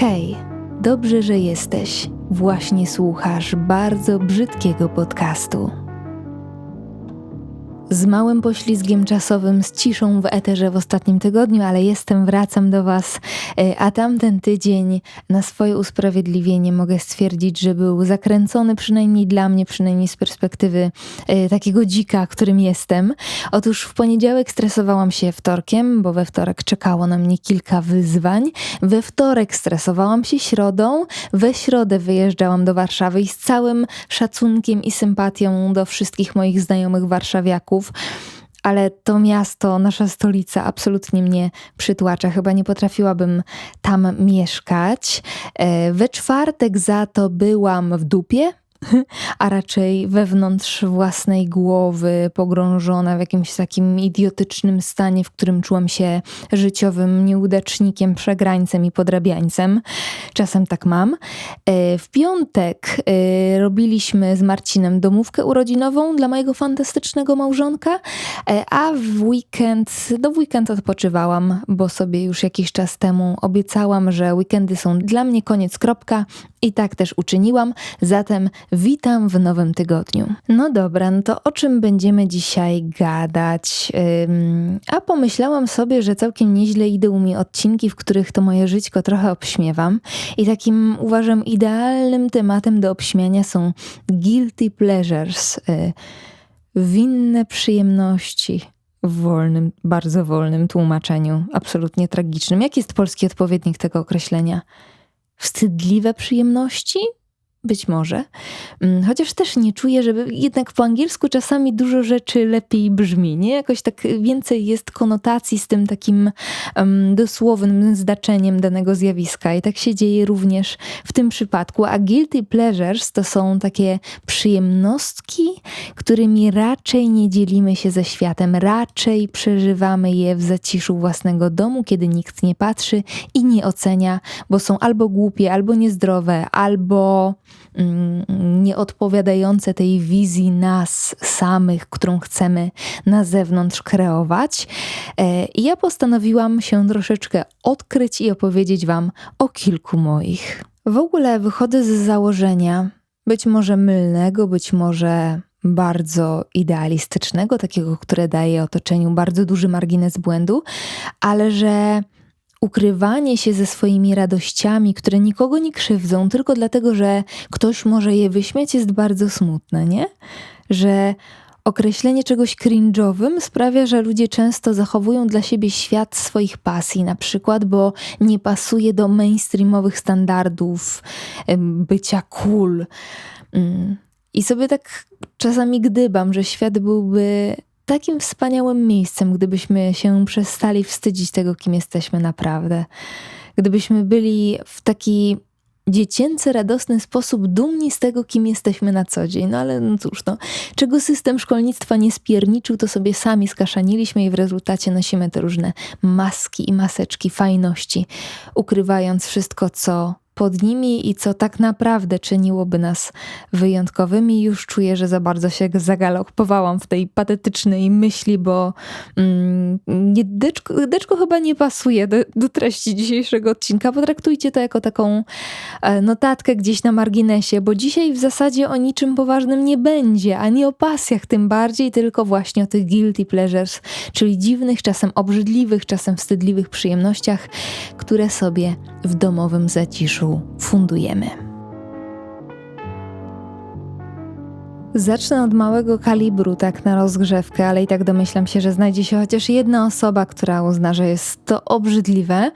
Hej, dobrze, że jesteś. Właśnie słuchasz bardzo brzydkiego podcastu. Z małym poślizgiem czasowym, z ciszą w eterze w ostatnim tygodniu, ale jestem, wracam do Was, e, a tamten tydzień na swoje usprawiedliwienie mogę stwierdzić, że był zakręcony przynajmniej dla mnie, przynajmniej z perspektywy e, takiego dzika, którym jestem. Otóż w poniedziałek stresowałam się wtorkiem, bo we wtorek czekało na mnie kilka wyzwań. We wtorek stresowałam się środą, we środę wyjeżdżałam do Warszawy i z całym szacunkiem i sympatią do wszystkich moich znajomych warszawiaków, ale to miasto, nasza stolica absolutnie mnie przytłacza. Chyba nie potrafiłabym tam mieszkać. E, we czwartek za to byłam w dupie a raczej wewnątrz własnej głowy, pogrążona w jakimś takim idiotycznym stanie, w którym czułam się życiowym nieudacznikiem, przegrańcem i podrabiańcem. Czasem tak mam. E, w piątek e, robiliśmy z Marcinem domówkę urodzinową dla mojego fantastycznego małżonka, e, a w weekend, no w weekend odpoczywałam, bo sobie już jakiś czas temu obiecałam, że weekendy są dla mnie koniec, kropka. I tak też uczyniłam, zatem witam w nowym tygodniu. No dobra, no to o czym będziemy dzisiaj gadać? Ym, a pomyślałam sobie, że całkiem nieźle idą mi odcinki, w których to moje żyćko trochę obśmiewam. I takim uważam idealnym tematem do obśmiania są guilty pleasures, y, winne przyjemności. W wolnym, bardzo wolnym tłumaczeniu, absolutnie tragicznym. Jaki jest polski odpowiednik tego określenia? wstydliwe przyjemności? Być może. Mm, chociaż też nie czuję, żeby jednak po angielsku czasami dużo rzeczy lepiej brzmi, nie? Jakoś tak więcej jest konotacji z tym takim um, dosłownym znaczeniem danego zjawiska. I tak się dzieje również w tym przypadku. A guilty pleasures to są takie przyjemnostki, którymi raczej nie dzielimy się ze światem, raczej przeżywamy je w zaciszu własnego domu, kiedy nikt nie patrzy i nie ocenia, bo są albo głupie, albo niezdrowe, albo nieodpowiadające tej wizji nas samych, którą chcemy na zewnątrz kreować. E, I ja postanowiłam się troszeczkę odkryć i opowiedzieć Wam o kilku moich. W ogóle wychodzę z założenia, być może mylnego, być może bardzo idealistycznego, takiego, które daje otoczeniu bardzo duży margines błędu, ale że ukrywanie się ze swoimi radościami, które nikogo nie krzywdzą, tylko dlatego, że ktoś może je wyśmiać, jest bardzo smutne, nie? Że określenie czegoś cringe'owym sprawia, że ludzie często zachowują dla siebie świat swoich pasji, na przykład, bo nie pasuje do mainstreamowych standardów bycia cool. Mm. I sobie tak czasami gdybam, że świat byłby takim wspaniałym miejscem, gdybyśmy się przestali wstydzić tego, kim jesteśmy naprawdę. Gdybyśmy byli w taki dziecięcy, radosny sposób dumni z tego, kim jesteśmy na co dzień. No ale no cóż, no, czego system szkolnictwa nie spierniczył, to sobie sami skaszaniliśmy i w rezultacie nosimy te różne maski i maseczki fajności, ukrywając wszystko, co pod nimi i co tak naprawdę czyniłoby nas wyjątkowymi. Już czuję, że za bardzo się zagalopowałam w tej patetycznej myśli, bo mm, nie, chyba nie pasuje do, do treści dzisiejszego odcinka. Potraktujcie to jako taką e, notatkę gdzieś na marginesie, bo dzisiaj w zasadzie o niczym poważnym nie będzie, ani o pasjach tym bardziej, tylko właśnie o tych guilty pleasures, czyli dziwnych, czasem obrzydliwych, czasem wstydliwych przyjemnościach, które sobie w domowym zaciszu fundujemy. Zacznę od małego kalibru, tak na rozgrzewkę, ale i tak domyślam się, że znajdzie się chociaż jedna osoba, która uzna, że jest to obrzydliwe.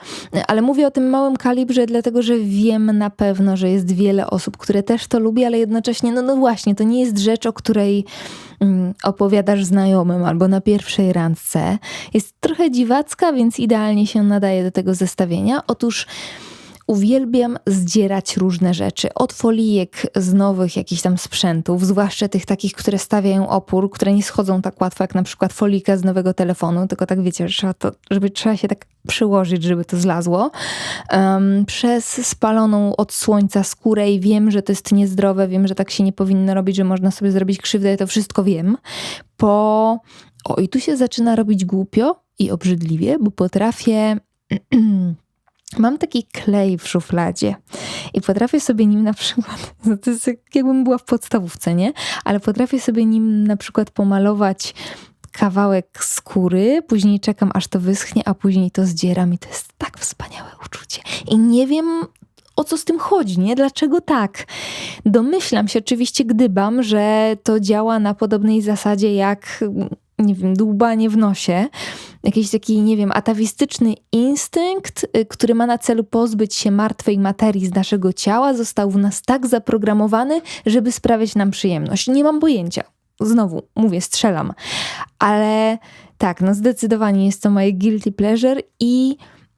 Ale mówię o tym małym kalibrze, dlatego że wiem na pewno, że jest wiele osób, które też to lubi, ale jednocześnie, no, no właśnie, to nie jest rzecz, o której mm, opowiadasz znajomym albo na pierwszej randce. Jest trochę dziwacka, więc idealnie się nadaje do tego zestawienia. Otóż uwielbiam zdzierać różne rzeczy. Od folijek z nowych jakichś tam sprzętów, zwłaszcza tych takich, które stawiają opór, które nie schodzą tak łatwo jak na przykład folika z nowego telefonu, tylko tak wiecie, że trzeba, to, żeby trzeba się tak przyłożyć, żeby to zlazło. Um, przez spaloną od słońca skórę i wiem, że to jest niezdrowe, wiem, że tak się nie powinno robić, że można sobie zrobić krzywdę, ja to wszystko wiem. Po... O, i tu się zaczyna robić głupio i obrzydliwie, bo potrafię Mam taki klej w szufladzie i potrafię sobie nim na przykład, no to jest jakbym była w podstawówce, nie? Ale potrafię sobie nim na przykład pomalować kawałek skóry, później czekam aż to wyschnie, a później to zdzieram i to jest tak wspaniałe uczucie. I nie wiem o co z tym chodzi, nie? Dlaczego tak? Domyślam się, oczywiście gdybam, że to działa na podobnej zasadzie jak nie wiem, dłubanie w nosie, jakiś taki, nie wiem, atawistyczny instynkt, y, który ma na celu pozbyć się martwej materii z naszego ciała, został w nas tak zaprogramowany, żeby sprawiać nam przyjemność. Nie mam pojęcia. Znowu, mówię, strzelam. Ale tak, no zdecydowanie jest to moje guilty pleasure i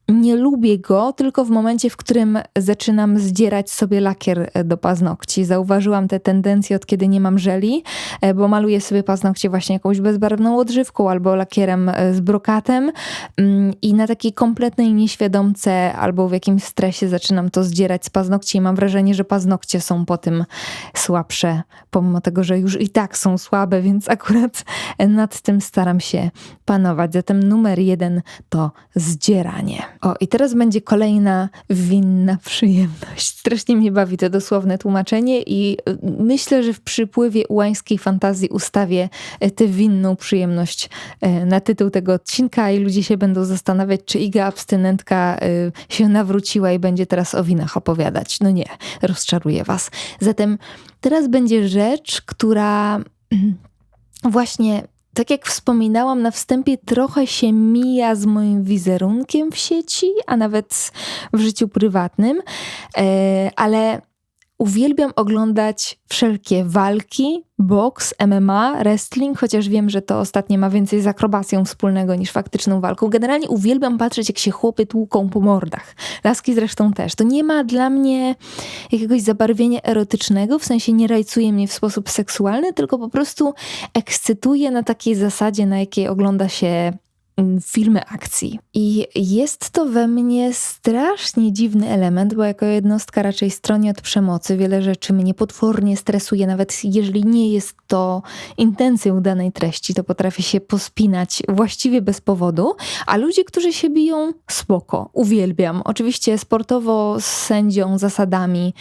nie lubię go tylko w momencie, w którym zaczynam zdzierać sobie lakier e, do paznokci. Zauważyłam te tendencje od kiedy nie mam żeli, e, bo maluję sobie paznokcie właśnie jakąś bezbarwną odżywką albo lakierem e, z brokatem mm, i na takiej kompletnej nieświadomce albo w jakimś stresie zaczynam to zdzierać z paznokci i mam wrażenie, że paznokcie są po tym słabsze, pomimo tego, że już i tak są słabe, więc akurat nad tym staram się panować. Zatem numer jeden to zdzieranie. O, i teraz będzie kolejna winna przyjemność. Strasznie mnie bawi to dosłowne tłumaczenie i y, myślę, że w przypływie ułańskiej fantazji ustawię y, tę winną przyjemność y, na tytuł tego odcinka i ludzie się będą zastanawiać, czy Iga abstynentka się nawróciła i będzie teraz o winach opowiadać. No nie, rozczaruję was. Zatem teraz będzie rzecz, która właśnie tak jak wspominałam na wstępie, trochę się mija z moim wizerunkiem w sieci, a nawet w życiu prywatnym, e, ale Uwielbiam oglądać wszelkie walki, boks, MMA, wrestling, chociaż wiem, że to ostatnie ma więcej z akrobacją wspólnego niż faktyczną walką. Generalnie uwielbiam patrzeć, jak się chłopy tłuką po mordach. Laski zresztą też. To nie ma dla mnie jakiegoś zabarwienia erotycznego, w sensie nie rajcuje mnie w sposób seksualny, tylko po prostu ekscytuje na takiej zasadzie, na jakiej ogląda się filmy akcji. I jest to we mnie strasznie dziwny element, bo jako jednostka raczej stronie od przemocy, wiele rzeczy mnie potwornie stresuje, nawet jeżeli nie jest to intencją danej treści, to potrafię się pospinać właściwie bez powodu, a ludzie, którzy się biją, spoko, uwielbiam. Oczywiście sportowo z sędzią, zasadami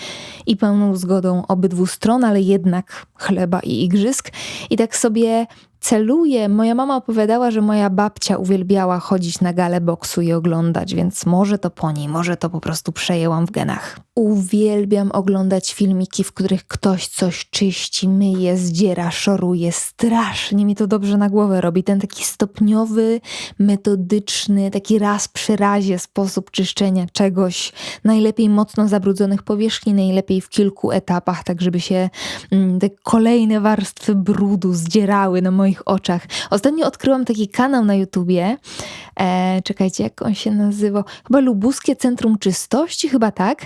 i pełną zgodą obydwu stron, ale jednak chleba i igrzysk. I tak sobie celuję. Moja mama opowiadała, że moja babcia uwielbiała chodzić na galę boksu i oglądać, więc może to po niej, może to po prostu przejęłam w genach. Uwielbiam oglądać filmiki, w których ktoś coś czyści, myje, zdziera, szoruje. Strasznie mi to dobrze na głowę robi. Ten taki stopniowy, metodyczny, taki raz przy razie sposób czyszczenia czegoś. Najlepiej mocno zabrudzonych powierzchni, najlepiej w kilku etapach, tak żeby się mm, te kolejne warstwy brudu zdzierały na moich oczach. Ostatnio odkryłam taki kanał na YouTubie. E, czekajcie, jak on się nazywał? Chyba Lubuskie Centrum Czystości, chyba tak.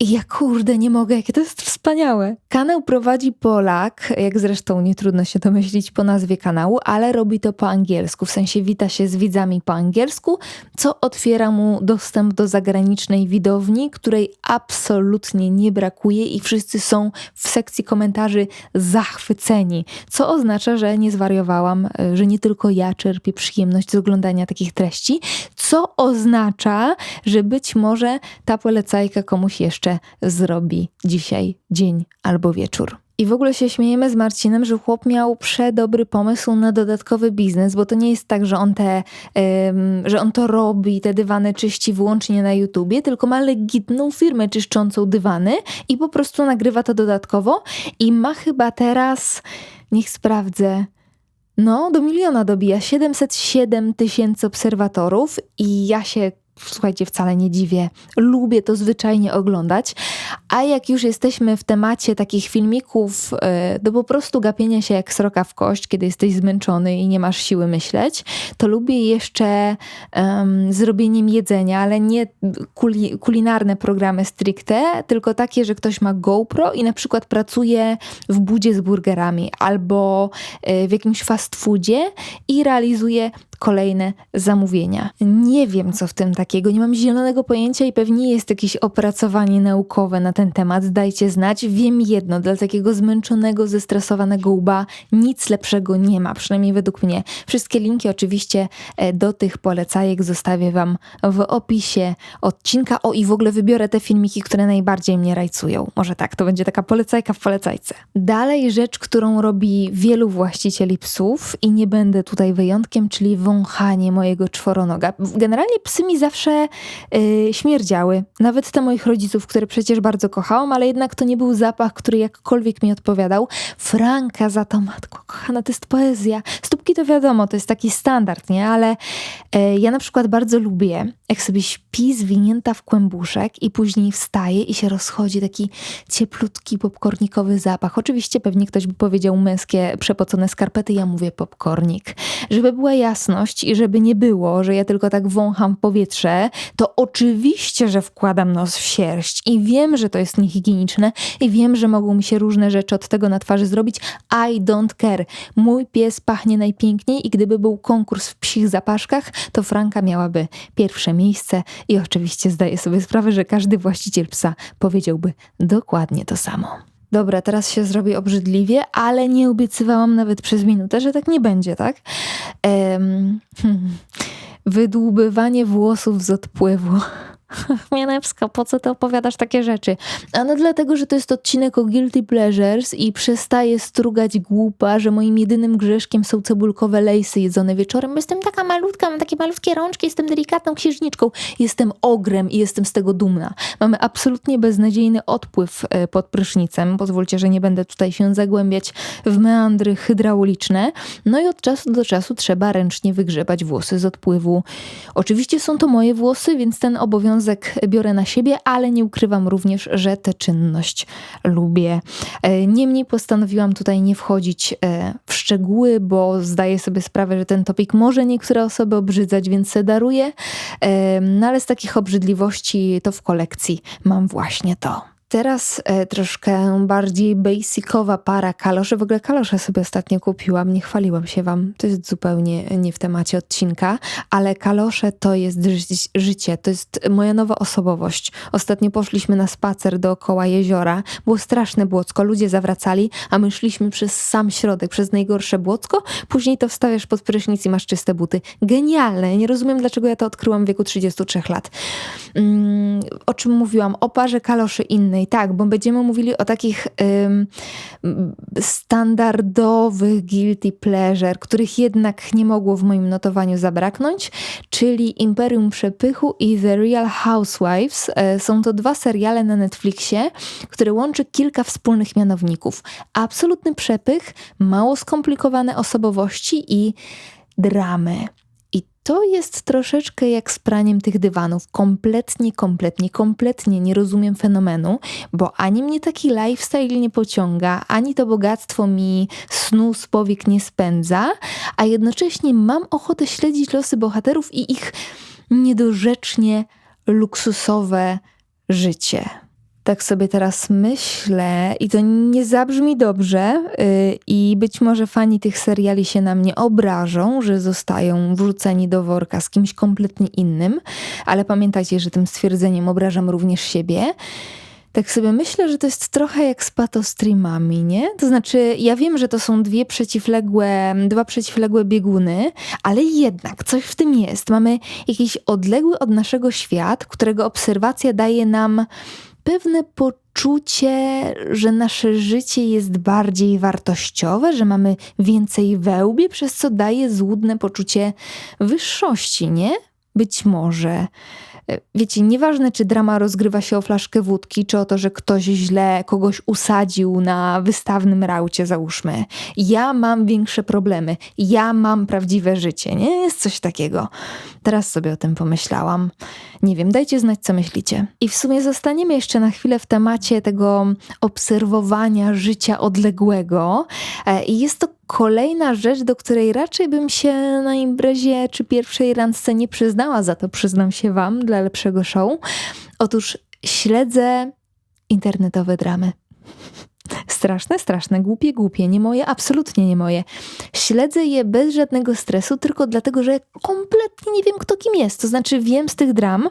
I ja kurde, nie mogę, jakie to jest wspaniałe. Kanał prowadzi Polak, jak zresztą nie trudno się domyślić po nazwie kanału, ale robi to po angielsku, w sensie wita się z widzami po angielsku, co otwiera mu dostęp do zagranicznej widowni, której absolutnie nie brakuje i wszyscy są w sekcji komentarzy zachwyceni, co oznacza, że nie zwariowałam, że nie tylko ja czerpię przyjemność z oglądania takich treści, co oznacza, że być może ta polecajka komuś jeszcze zrobi dzisiaj dzień albo wieczór. I w ogóle się śmiejemy z Marcinem, że chłop miał przedobry pomysł na dodatkowy biznes, bo to nie jest tak, że on, te, że on to robi, te dywany czyści wyłącznie na YouTubie, tylko ma legitną firmę czyszczącą dywany i po prostu nagrywa to dodatkowo i ma chyba teraz, niech sprawdzę, no, do miliona dobija 707 tysięcy obserwatorów i ja się słuchajcie, wcale nie dziwię. Lubię to zwyczajnie oglądać. A jak już jesteśmy w temacie takich filmików do po prostu gapienia się jak sroka w kość, kiedy jesteś zmęczony i nie masz siły myśleć, to lubię jeszcze um, zrobieniem jedzenia, ale nie kuli kulinarne programy stricte, tylko takie, że ktoś ma GoPro i na przykład pracuje w budzie z burgerami albo e, w jakimś fast foodzie i realizuje kolejne zamówienia. Nie wiem, co w tym takiego, nie mam zielonego pojęcia i pewnie jest jakieś opracowanie naukowe na ten temat. Dajcie znać. Wiem jedno, dla takiego zmęczonego, zestresowanego łba nic lepszego nie ma, przynajmniej według mnie. Wszystkie linki oczywiście e, do tych polecajek zostawię Wam w opisie odcinka. O i w ogóle wybiorę te filmiki, które najbardziej mnie rajcują. Może tak, to będzie taka polecajka w polecajce. Dalej rzecz, którą robi wielu właścicieli psów i nie będę tutaj wyjątkiem, czyli wąchanie mojego czworonoga. Generalnie psy mi zawsze yy, śmierdziały. Nawet te moich rodziców, które przecież bardzo kochałam, ale jednak to nie był zapach, który jakkolwiek mi odpowiadał. Franka za to, matko kochana, to jest poezja. Stópki to wiadomo, to jest taki standard, nie? Ale yy, ja na przykład bardzo lubię, jak sobie śpi zwinięta w kłębuszek i później wstaje i się rozchodzi taki cieplutki, popcornikowy zapach. Oczywiście pewnie ktoś by powiedział męskie, przepocone skarpety, ja mówię popcornik. Żeby była jasność i żeby nie było, że ja tylko tak wącham powietrze, to oczywiście, że wkładam nos w sierść i wiem, że to jest niehigieniczne i wiem, że mogą mi się różne rzeczy od tego na twarzy zrobić. I don't care. Mój pies pachnie najpiękniej i gdyby był konkurs w psich zapaszkach, to Franka miałaby pierwsze miejsce i oczywiście zdaję sobie sprawę, że każdy właściciel psa powiedziałby dokładnie to samo. Dobra, teraz się zrobi obrzydliwie, ale nie obiecywałam nawet przez minutę, że tak nie będzie, tak? Um, wydłubywanie włosów z odpływu. Chmielewska, po co ty opowiadasz takie rzeczy? A no dlatego, że to jest odcinek o guilty pleasures i przestaję strugać głupa, że moim jedynym grzeszkiem są cebulkowe lejsy jedzone wieczorem. Jestem taka malutka, mam takie malutkie rączki, jestem delikatną księżniczką. Jestem ogrem i jestem z tego dumna. Mamy absolutnie beznadziejny odpływ e, pod prysznicem. Pozwólcie, że nie będę tutaj się zagłębiać w meandry hydrauliczne. No i od czasu do czasu trzeba ręcznie wygrzebać włosy z odpływu. Oczywiście są to moje włosy, więc ten obowiązek obowiązek biorę na siebie, ale nie ukrywam również, że tę czynność lubię. E, niemniej postanowiłam tutaj nie wchodzić e, w szczegóły, bo zdaję sobie sprawę, że ten topik może niektóre osoby obrzydzać, więc se daruję. E, no ale z takich obrzydliwości to w kolekcji mam właśnie to. Teraz e, troszkę bardziej basicowa para kaloszy. W ogóle kalosze sobie ostatnio kupiłam, nie chwaliłam się wam. To jest zupełnie nie w temacie odcinka, ale kalosze to jest ży życie, to jest moja nowa osobowość. Ostatnio poszliśmy na spacer dookoła jeziora. Było straszne błocko, ludzie zawracali, a my szliśmy przez sam środek, przez najgorsze błocko. Później to wstawiasz pod prysznic i masz czyste buty. Genialne. Nie rozumiem, dlaczego ja to odkryłam w wieku 33 lat. Mm, o czym mówiłam? O parze kaloszy innej tak, bo będziemy mówili o takich ym, standardowych guilty pleasure, których jednak nie mogło w moim notowaniu zabraknąć, czyli Imperium Przepychu i The Real Housewives. E, są to dwa seriale na Netflixie, które łączy kilka wspólnych mianowników. Absolutny przepych, mało skomplikowane osobowości i dramy to jest troszeczkę jak z praniem tych dywanów. Kompletnie, kompletnie, kompletnie nie rozumiem fenomenu, bo ani mnie taki lifestyle nie pociąga, ani to bogactwo mi snu z powiek nie spędza, a jednocześnie mam ochotę śledzić losy bohaterów i ich niedorzecznie luksusowe życie tak sobie teraz myślę i to nie zabrzmi dobrze yy, i być może fani tych seriali się na mnie obrażą, że zostają wrzuceni do worka z kimś kompletnie innym, ale pamiętajcie, że tym stwierdzeniem obrażam również siebie. Tak sobie myślę, że to jest trochę jak z patostreamami, nie? To znaczy, ja wiem, że to są dwie przeciwległe, dwa przeciwległe bieguny, ale jednak coś w tym jest. Mamy jakiś odległy od naszego świat, którego obserwacja daje nam pewne poczucie, że nasze życie jest bardziej wartościowe, że mamy więcej wełbie, przez co daje złudne poczucie wyższości, nie? Być może. Wiecie, nieważne czy drama rozgrywa się o flaszkę wódki, czy o to, że ktoś źle kogoś usadził na wystawnym raucie, załóżmy. Ja mam większe problemy. Ja mam prawdziwe życie, nie? Jest coś takiego. Teraz sobie o tym pomyślałam. Nie wiem, dajcie znać, co myślicie. I w sumie zostaniemy jeszcze na chwilę w temacie tego obserwowania życia odległego. E, I jest to kolejna rzecz, do której raczej bym się na imprezie czy pierwszej randce nie przyznała, za to przyznam się Wam dla lepszego show. Otóż śledzę internetowe dramy. Straszne, straszne, głupie, głupie, nie moje, absolutnie nie moje. Śledzę je bez żadnego stresu, tylko dlatego, że kompletnie nie wiem, kto kim jest. To znaczy, wiem z tych dram,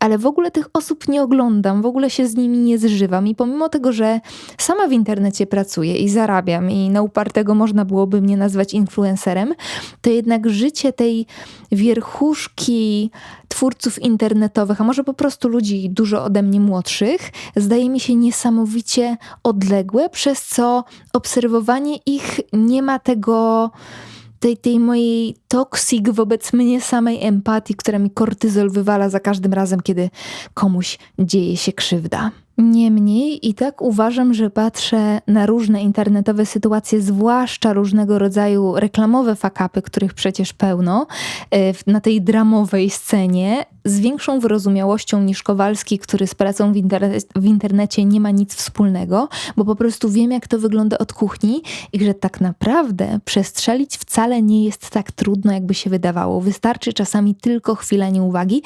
ale w ogóle tych osób nie oglądam, w ogóle się z nimi nie zżywam. I pomimo tego, że sama w internecie pracuję i zarabiam, i na upartego można byłoby mnie nazwać influencerem, to jednak życie tej wierchuszki twórców internetowych, a może po prostu ludzi dużo ode mnie młodszych, zdaje mi się niesamowicie odległe, przez co obserwowanie ich nie ma tego tej, tej mojej toksik wobec mnie samej empatii, która mi kortyzol wywala za każdym razem, kiedy komuś dzieje się krzywda. Niemniej i tak uważam, że patrzę na różne internetowe sytuacje, zwłaszcza różnego rodzaju reklamowe fakapy, których przecież pełno, e, na tej dramowej scenie, z większą wyrozumiałością niż Kowalski, który z pracą w, w internecie nie ma nic wspólnego, bo po prostu wiem, jak to wygląda od kuchni i że tak naprawdę przestrzelić wcale nie jest tak trudno, jakby się wydawało. Wystarczy czasami tylko chwila nieuwagi,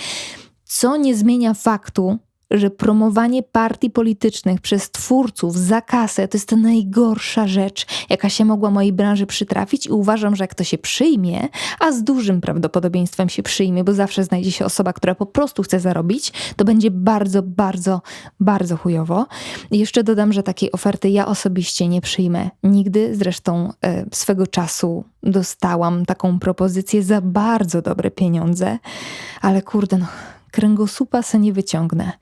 co nie zmienia faktu, że promowanie partii politycznych przez twórców za kasę to jest najgorsza rzecz, jaka się mogła mojej branży przytrafić i uważam, że jak to się przyjmie, a z dużym prawdopodobieństwem się przyjmie, bo zawsze znajdzie się osoba, która po prostu chce zarobić, to będzie bardzo, bardzo, bardzo chujowo. I jeszcze dodam, że takiej oferty ja osobiście nie przyjmę nigdy, zresztą e, swego czasu dostałam taką propozycję za bardzo dobre pieniądze, ale kurde no kręgosłupa se nie wyciągnę.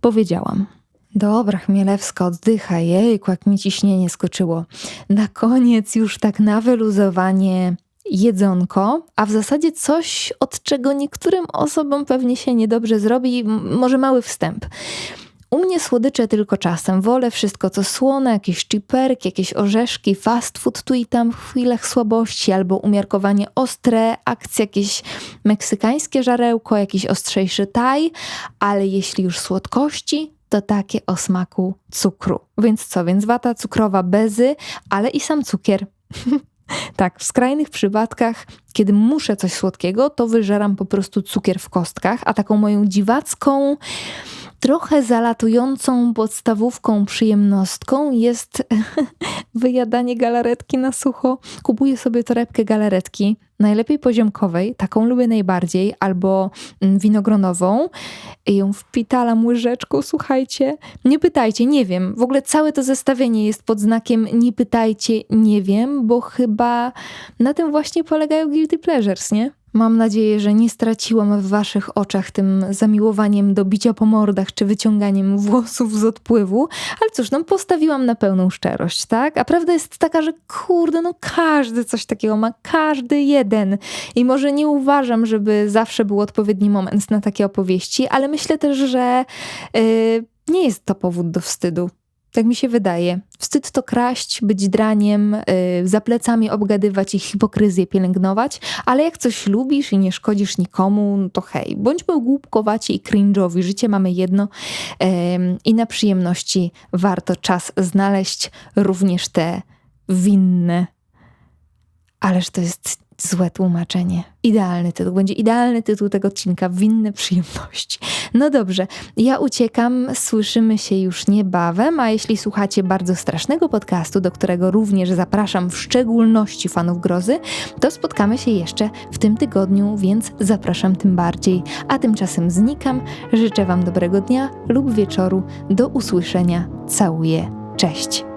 Powiedziałam. Dobra, Chmielewska, oddychaj, jejku, jak mi ciśnienie skoczyło. Na koniec już tak na wyluzowanie jedzonko, a w zasadzie coś, od czego niektórym osobom pewnie się niedobrze zrobi, może mały wstęp. U mnie słodycze tylko czasem. Wolę wszystko, co słone, jakieś chiperki, jakieś orzeszki, fast food tu i tam w chwilach słabości, albo umiarkowanie ostre, akcje, jakieś meksykańskie żarełko, jakiś ostrzejszy taj, ale jeśli już słodkości, to takie o smaku cukru. Więc co? Więc wata cukrowa bezy, ale i sam cukier. Tak, w skrajnych przypadkach, kiedy muszę coś słodkiego, to wyżeram po prostu cukier w kostkach, a taką moją dziwacką, trochę zalatującą podstawówką przyjemnostką jest wyjadanie galaretki na sucho. Kupuję sobie torebkę galaretki, najlepiej poziomkowej, taką lubię najbardziej, albo mm, winogronową i ją wpitalam łyżeczką, słuchajcie. Nie pytajcie, nie wiem. W ogóle całe to zestawienie jest pod znakiem nie pytajcie, nie wiem, bo chyba na tym właśnie polegają guilty pleasures, nie? Mam nadzieję, że nie straciłam w waszych oczach tym zamiłowaniem do bicia po mordach czy wyciąganiem włosów z odpływu, ale cóż, no postawiłam na pełną szczerość, tak? A prawda jest taka, że kurde, no każdy coś takiego ma, każdy jeden. I może nie uważam, żeby zawsze był odpowiedni moment na takie opowieści, ale myślę też, że yy, nie jest to powód do wstydu. Tak mi się wydaje. Wstyd to kraść, być draniem, yy, za plecami obgadywać i hipokryzję pielęgnować, ale jak coś lubisz i nie szkodzisz nikomu, no to hej, bądźmy głupkowaci i cringe'owi. Życie mamy jedno yy, i na przyjemności warto czas znaleźć, również te winne. Ależ to jest Złe tłumaczenie. Idealny tytuł. Będzie idealny tytuł tego odcinka. Winne przyjemności. No dobrze, ja uciekam. Słyszymy się już niebawem, a jeśli słuchacie bardzo strasznego podcastu, do którego również zapraszam w szczególności fanów grozy, to spotkamy się jeszcze w tym tygodniu, więc zapraszam tym bardziej. A tymczasem znikam. Życzę Wam dobrego dnia lub wieczoru. Do usłyszenia. Całuję. Cześć.